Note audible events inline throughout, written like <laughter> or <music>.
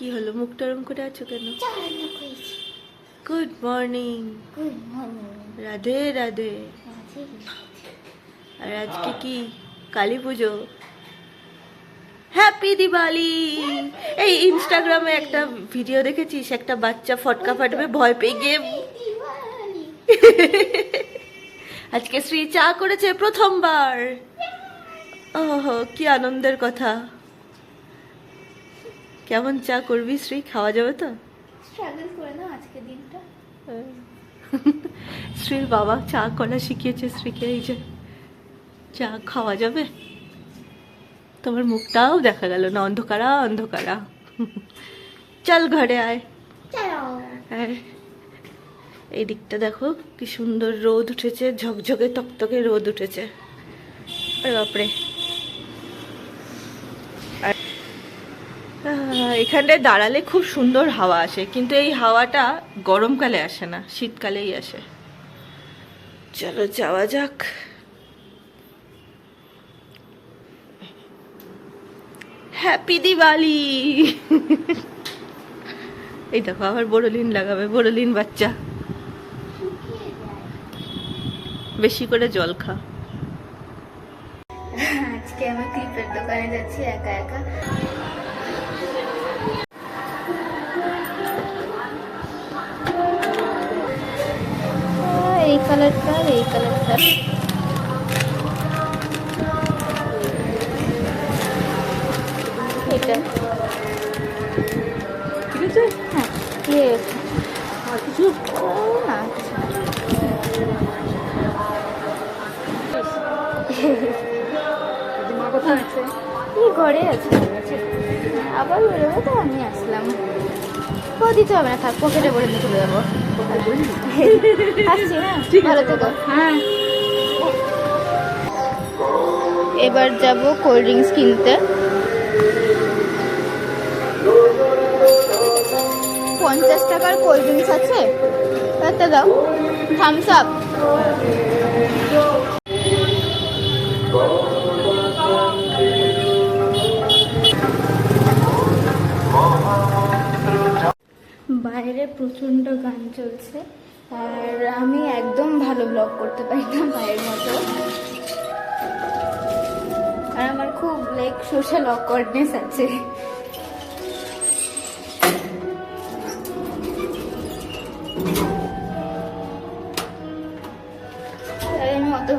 কি হলো? মুখটা ওরম করে আছো কেন? Good morning Radhe Radhe. আর আজকে কি? কালী পুজো? হ্যাপি দিওয়ালি এই ইনস্টাগ্রামে একটা ভিডিও দেখেছিস? একটা বাচ্চা ফটকা ফাটবে ভয় পেয়ে গিয়ে <laughs> আজকে শ্রী চা করেছে প্রথমবার। ওহো কি আনন্দের কথা। কেমন চা করবি শ্রী? খাওয়া যাবে তো? স্ট্রাগল করে নাও আজকে দিনটা। <laughs> শ্রীর বাবা চা করা শিখিয়েছে শ্রীকে এই যে চা খাওয়া যাবে। তোমার মুখটাও দেখা গেল না? অন্ধকারা অন্ধকারা। <laughs> চল ঘরে আয়। চলো। এই দিকটা দেখো কি সুন্দর রোদ উঠেছে ঝকঝকে তকতকে রোদ উঠেছে। বাপরে আর আহ, এখানটায় দাঁড়ালে খুব সুন্দর হাওয়া আসে, কিন্তু এই হাওয়াটা গরমকালে আসে না, শীতকালেই আসে। চলো যাওয়া যাক। হ্যাপি দিওয়ালি! এই দেখো, আবার বোরোলিন লাগাবে, বোরোলিন বাচ্চা। বেশি করে জল খা। আজকে আমি ক্লিপের দোকানে যাচ্ছি, একা একা। কালারটা এই কালারটা। এটা। ঠিক আছে। হ্যাঁ আর কিছু? না কিছু না। আছে? এই ঘরে আছে। আবার বেরোবে তো আমি আসলাম। ও দিতে হবে না থাক পকেটে নিয়ে চলে যাব। <laughs> এবার যাব কোল্ড ড্রিঙ্কস কিনতে। পঞ্চাশ টাকার কোল্ড ড্রিঙ্কস আছে? দাও। থামস আপ বাইরে প্রচণ্ড গান চলছে। আর আমি একদম ভালো ব্লগ করতে পারি না বাইরের মতো। আর আমার খুব লাইক সোশ্যাল অকওয়ার্ডনেস আছে।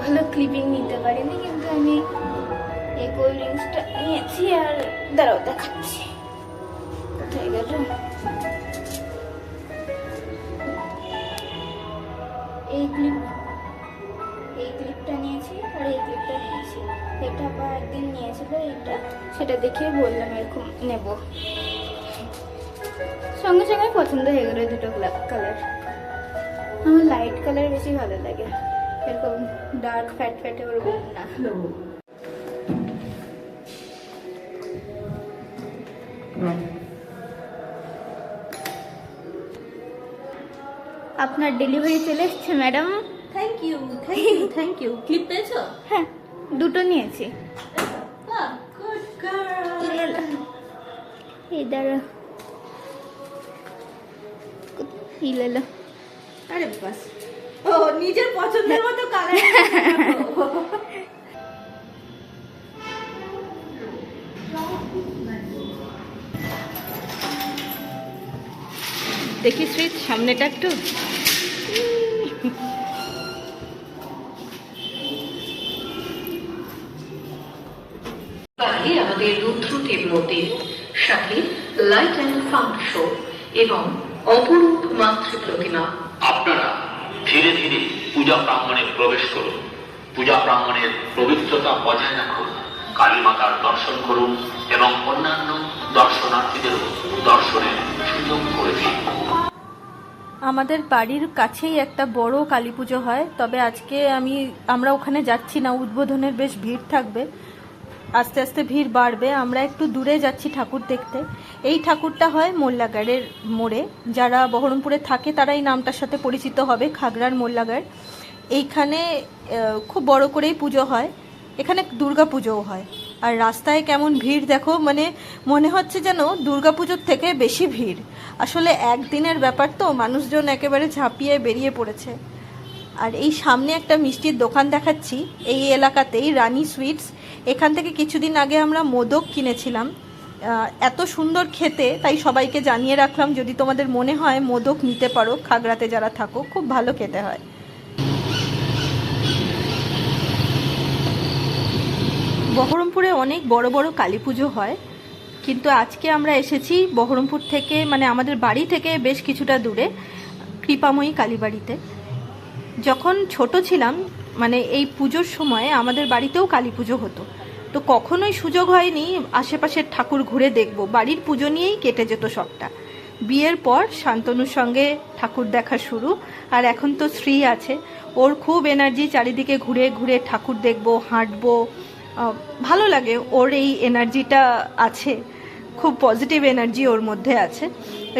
ভালো ক্লিপিং নিতে পারিনি, কিন্তু আমি এই কোল্ড ড্রিঙ্কসটা নিয়েছি আর দাঁড়াও, দেখাচ্ছি। কোথায় গেল? নিয়েছিল এইটা সেটা দেখে বললাম এরকম নেব। সঙ্গে সঙ্গে পছন্দ হয়ে গেল দুটো কালার আমার লাইট কালার বেশি ভালো লাগে। এরকম ডার্ক ফ্যাট ফ্যাটে ওরকম না। আপনার ডেলিভারি চলে এসছে madam thank you thank you thank you clip পেয়েছ? হ্যাঁ দুটো নিয়েছি। এই দাঁড়া এই লেলো আরে বাস। ও নিজের পছন্দের মতো কালার দেখি শ্রীত সামনেটা একটু। আমাদের রুদ্রদেব মন্দির সাথে লাইট অ্যান্ড ফাউন্ড শো এবং অপরূপ মাতৃ প্রতিমা আপনারা ধীরে ধীরে পূজা প্রাঙ্গণে প্রবেশ করুন। পূজা প্রাঙ্গণের পবিত্রতা বজায় রাখুন। কালী মাতার দর্শন করুন এবং অন্যান্য দর্শনার্থীদেরও দর্শনের সুযোগ করে দিন। আমাদের বাড়ির কাছেই একটা বড় কালী পুজো হয় তবে আজকে আমি আমরা ওখানে যাচ্ছি না উদ্বোধনের বেশ ভিড় থাকবে। আস্তে আস্তে ভিড় বাড়বে। আমরা একটু দূরে যাচ্ছি ঠাকুর দেখতে। এই ঠাকুরটা হয় মোল্লাগাড়ের মোড়ে। যারা বহরমপুরে থাকে, তারা এই নামটার সাথে পরিচিত হবে, খাগড়ার মোল্লাগাড়। এইখানে খুব বড় করেই পুজো হয়। এখানে দুর্গা পুজোও হয়। আর রাস্তায় কেমন ভিড় দেখো মানে মনে হচ্ছে যেন দুর্গাপুজোর থেকে বেশি ভিড়। আসলে একদিনের ব্যাপার তো, মানুষজন একেবারে ঝাঁপিয়ে বেরিয়ে পড়েছে। আর এই সামনে একটা মিষ্টির দোকান দেখাচ্ছি। এই এলাকাতেই রানী সুইটস। এখান থেকে কিছুদিন আগে আমরা মোদক কিনেছিলাম। এত সুন্দর খেতে, তাই সবাইকে জানিয়ে রাখলাম, যদি তোমাদের মনে হয় মোদক নিতে পারো, খাগড়াতে যারা থাকো, খুব ভালো খেতে হয়। বহরমপুরে অনেক বড় বড় কালী পুজো হয়, কিন্তু আজকে আমরা এসেছি বহরমপুর থেকে মানে আমাদের বাড়ি থেকে বেশ কিছুটা দূরে, কৃপাময়ী কালীবাড়িতে। যখন ছোট ছিলাম মানে এই পুজোর সময় আমাদের বাড়িতেও কালী পুজো হতো। তো কখনোই সুযোগ হয়নি আশেপাশের ঠাকুর ঘুরে দেখব। বাড়ির পুজো নিয়েই কেটে যেত সবটা। বিয়ের পর শান্তনুর সঙ্গে ঠাকুর দেখা শুরু, আর এখন তো শ্রী আছে। ওর খুব এনার্জি, চারিদিকে ঘুরে ঘুরে ঠাকুর দেখব, হাঁটবো ভালো লাগে। ওর এই এনার্জিটা আছে, খুব পজিটিভ এনার্জি ওর মধ্যে আছে।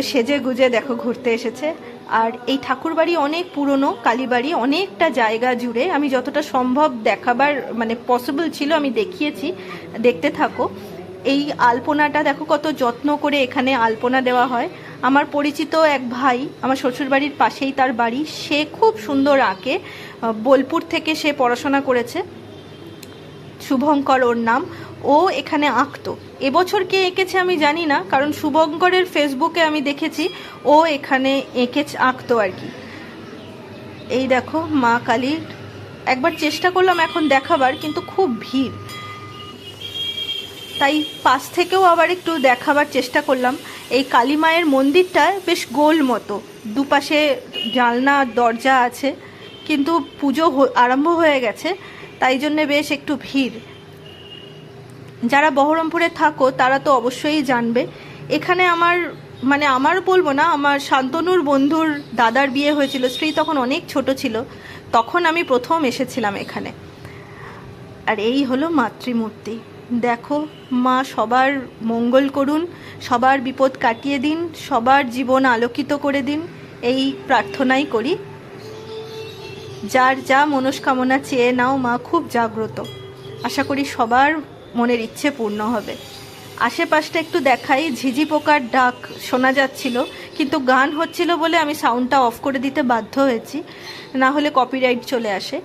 সেজে গুজে দেখো ঘুরতে এসেছে। আর এই ঠাকুরবাড়ি অনেক পুরনো, কালীবাড়ি, অনেকটা জায়গা জুড়ে। আমি যতটা সম্ভব দেখাবার মানে পসিবল ছিল, আমি দেখিয়েছি। দেখতে থাকো। এই আলপনাটা দেখো কত যত্ন করে এখানে আলপনা দেওয়া হয়। আমার পরিচিত এক ভাই, আমার শ্বশুরবাড়ির পাশেই তার বাড়ি, সে খুব সুন্দর আঁকে। বোলপুর থেকে সে পড়াশোনা করেছে। শুভঙ্কর ওর নাম। ও এখানে আঁকতো। এবছর কে এঁকেছে আমি জানি না, কারণ শুভঙ্করের ফেসবুকে আমি দেখেছি, ও এখানে এঁকে আঁকতো আর কি। এই দেখো, মা কালীর, একবার চেষ্টা করলাম এখন দেখাবার, কিন্তু খুব ভিড়। তাই পাশ থেকেও আবার একটু দেখাবার চেষ্টা করলাম। এই কালী মায়ের মন্দিরটা বেশ গোল মতো, দুপাশে জানলা, দরজা আছে, কিন্তু পুজো আরম্ভ হয়ে গেছে, তাই জন্যে বেশ একটু ভিড়। যারা বহরমপুরে থাকো, তারা তো অবশ্যই জানবে। এখানে আমার মানে আমার বলব না, আমার শান্তনুর বন্ধুর দাদার বিয়ে হয়েছিল, স্ত্রী তখন অনেক ছোট ছিল, তখন আমি প্রথম এসেছিলাম এখানে। আর এই হলো মাতৃমূর্তি। দেখো, মা সবার মঙ্গল করুন, সবার বিপদ কাটিয়ে দিন, সবার জীবন আলোকিত করে দিন, এই প্রার্থনাই করি। যার যা মনস্কামনা চেয়ে নাও, মা খুব জাগ্রত। আশা করি সবার মনের ইচ্ছে পূর্ণ হবে। আশেপাশটা একটু দেখাই, ঝিঝি পোকার ডাক শোনা যাচ্ছিল, কিন্তু গান হচ্ছিল বলে আমি সাউন্ডটা অফ করে দিতে বাধ্য হয়েছি, না হলে কপিরাইট চলে আসে।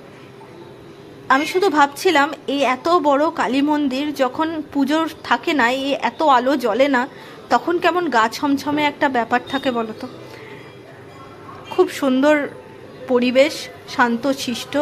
আমি শুধু ভাবছিলাম, এই এত বড় কালী মন্দির যখন পুজোর থাকে না, এই এত আলো জ্বলে না, তখন কেমন গা ছমছমে একটা ব্যাপার থাকে বলো তো খুব সুন্দর পরিবেশ, শান্ত, শিষ্ট।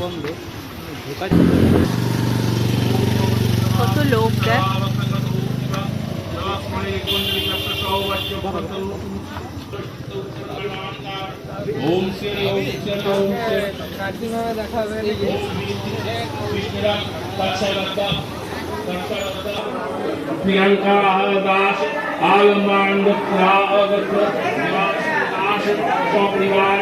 বন্ধ। ঢোকা কত লোক প্রিয়ঙ্কা প্রিয়াঙ্কা দাস আলমান সপরিবার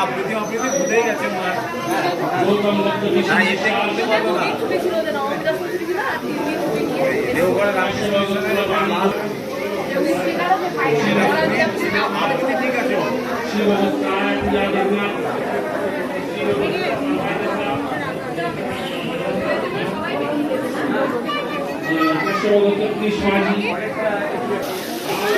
আবৃত্তি আবৃত্তি ভুলে গেছে ঠিক আছে শিবভক্তায় পূজা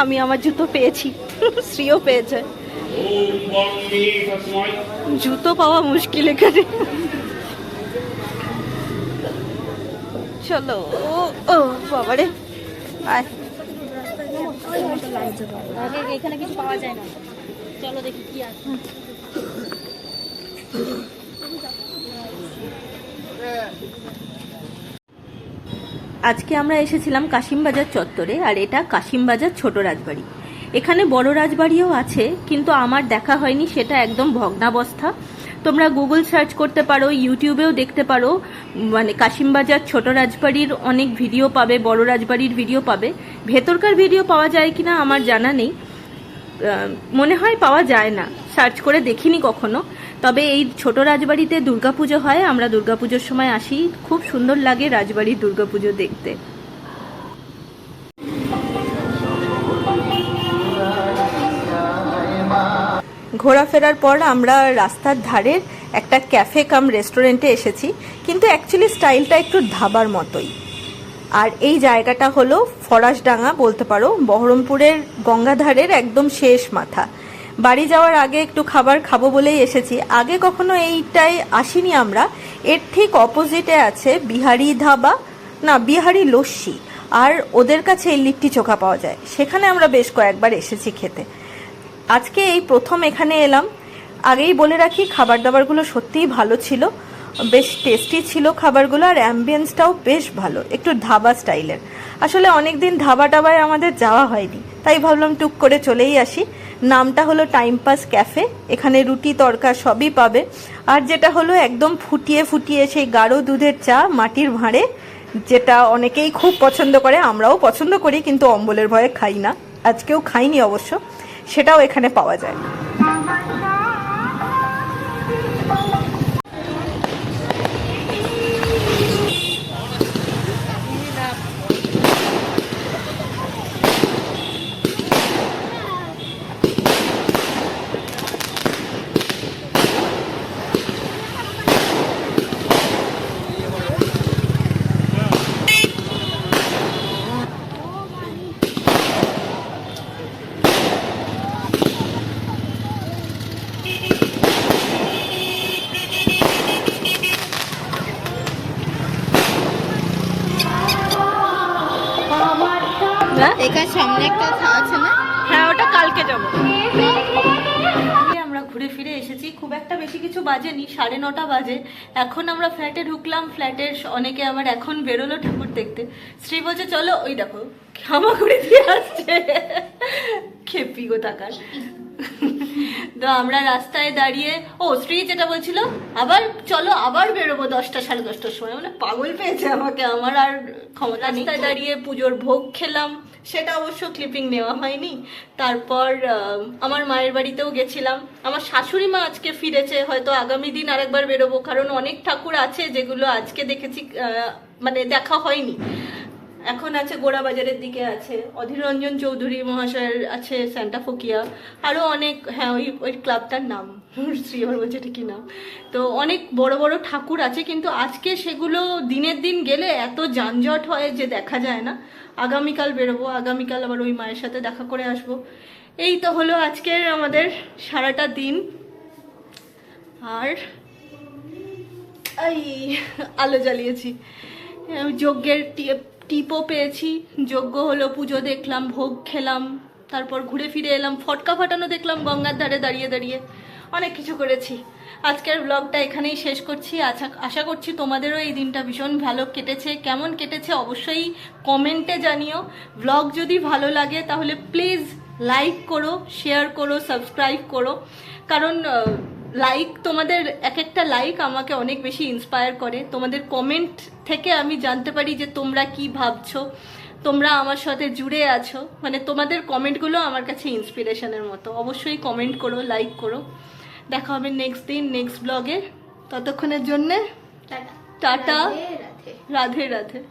আমি আমার জুতো পেয়েছি। শ্রীও পেয়েছে। জুতো পাওয়া মুশকিল এখানে। চলো, ও ও, বাবারে। আয়। এখানে কিছু পাওয়া যায় না। চলো দেখি কি আছে। আজকে আমরা এসেছিলাম কাশিমবাজার চত্বরে, আর এটা কাশিমবাজার ছোট রাজবাড়ি। এখানে বড় রাজবাড়িও আছে, কিন্তু আমার দেখা হয়নি, সেটা একদম ভগ্নাবস্থা। তোমরা গুগল সার্চ করতে পারো, ইউটিউবেও দেখতে পারো মানে কাশিমবাজার ছোট রাজবাড়ির অনেক ভিডিও পাবে, বড় রাজবাড়ির ভিডিও পাবে। ভেতরকার ভিডিও পাওয়া যায় কিনা আমার জানা নেই। মনে হয় পাওয়া যায় না। সার্চ করে দেখিনি কখনো। তবে এই ছোট রাজবাড়িতে দুর্গাপুজো হয়। আমরা দুর্গাপুজোর সময় আসি। খুব সুন্দর লাগে রাজবাড়ির দুর্গাপুজো দেখতে। ঘোরাফেরার পর আমরা রাস্তার ধারের একটা ক্যাফে কাম রেস্টুরেন্টে এসেছি। কিন্তু অ্যাকচুয়ালি স্টাইলটা একটু ধাবার মতোই। আর এই জায়গাটা হলো ফরাসডাঙ্গা বলতে পারো, বহরমপুরের গঙ্গাধারের একদম শেষ মাথা। বাড়ি যাওয়ার আগে একটু খাবার খাব বলেই এসেছি। আগে কখনো এইটাই আসিনি আমরা। এর ঠিক অপোজিটে আছে বিহারি ধাবা, না, বিহারি লস্যি। আর ওদের কাছে এই লিট্টি চোখা পাওয়া যায়। সেখানে আমরা বেশ কয়েকবার এসেছি খেতে। আজকে এই প্রথম এখানে এলাম। আগেই বলে রাখি খাবার দাবারগুলো সত্যিই ভালো ছিল। বেশ টেস্টি ছিল খাবারগুলো আর অ্যাম্বিয়েন্সটাও বেশ ভালো, একটু ধাবা স্টাইলের। আসলে অনেক দিন ধাবা টাবায় আমাদের যাওয়া হয়নি, তাই ভাবলাম টুক করে চলেই আসি। নামটা হলো টাইম পাস ক্যাফে এখানে রুটি, তরকা সবই পাবে। আর যেটা হলো একদম ফুটিয়ে ফুটিয়ে সেই গাঢ় দুধের চা মাটির ভাঁড়ে, যেটা অনেকেই খুব পছন্দ করে, আমরাও পছন্দ করি, কিন্তু অম্বলের ভয়ে খাই না। আজকেও খাইনি অবশ্য, সেটাও এখানে পাওয়া যায়। এসেছি। খুব একটা বেশি কিছু বাজেনি, সাড়ে নটা বাজে। এখন আমরা ফ্ল্যাটে ঢুকলাম ফ্ল্যাটের অনেকে আবার এখন বেরোলো ঠাকুর দেখতে। শ্রী বলছে চলো ওই দেখো, ক্ষমা করে দিয়ে আসছে। <laughs> খেপি গো তাকার <laughs> তো আমরা রাস্তায় দাঁড়িয়ে, ও, শ্রী যেটা বলছিল, আবার চলো আবার বেরোবো দশটা সাড়ে দশটার সময়। মানে পাগল পেয়েছে আমাকে, আমার আর ক্ষমতা রাস্তায় দাঁড়িয়ে পুজোর ভোগ খেলাম, সেটা অবশ্য ক্লিপিং নেওয়া হয়নি। তারপর আমার মায়ের বাড়িতেও গেছিলাম। আমার শাশুড়ি মা আজকে ফিরেছে, হয়তো আগামী দিন আরেকবার বেরোবো, কারণ অনেক ঠাকুর আছে যেগুলো আজকে দেখেছি মানে দেখা হয়নি। এখন আছে গোড়া বাজারের দিকে আছে, অধীররঞ্জন চৌধুরী মহাশয়ের আছে স্যান্টা ফোকিয়া আরও অনেক হ্যাঁ ওই ওই ক্লাবটার নাম শ্রীহর বলছে এটা কি নাম? তো অনেক বড় বড় ঠাকুর আছে, কিন্তু আজকে সেগুলো দিনের দিন গেলে এত যানজট হয় যে দেখা যায় না। আগামীকাল বেরোবো, আগামীকাল আবার ওই মায়ের সাথে দেখা করে আসব। এই তো হলো আজকের আমাদের সারাটা দিন। আর, এই, আলো জ্বালিয়েছি। যজ্ঞের টিপও পেয়েছি। যজ্ঞ হলো পুজো, দেখলাম, ভোগ খেলাম, তারপর ঘুরে ফিরে এলাম, ফটকা ফাটানো দেখলাম, গঙ্গার ধারে দাঁড়িয়ে দাঁড়িয়ে। অনেক কিছু করেছি। আজকের ব্লগটা এখানেই শেষ করছি। আশা আশা করছি তোমাদেরও এই দিনটা ভীষণ ভালো কেটেছে। কেমন কেটেছে অবশ্যই কমেন্টে জানিও। ব্লগ যদি ভালো লাগে, তাহলে প্লিজ লাইক করো শেয়ার করো সাবস্ক্রাইব করো। কারণ লাইক তোমাদের এক একটা লাইক আমাকে অনেক বেশি ইন্সপায়ার করে। তোমাদের কমেন্ট থেকে আমি জানতে পারি যে তোমরা কি ভাবছ তোমরা আমার সাথে জুড়ে আছো। মানে তোমাদের কমেন্টগুলো আমার কাছে ইন্সপিরেশনের মতো। অবশ্যই কমেন্ট করো লাইক করো। দেখা হবে নেক্সট দিন নেক্সট ব্লগে ততক্ষণের জন্যে টাটা। রাধে রাধে।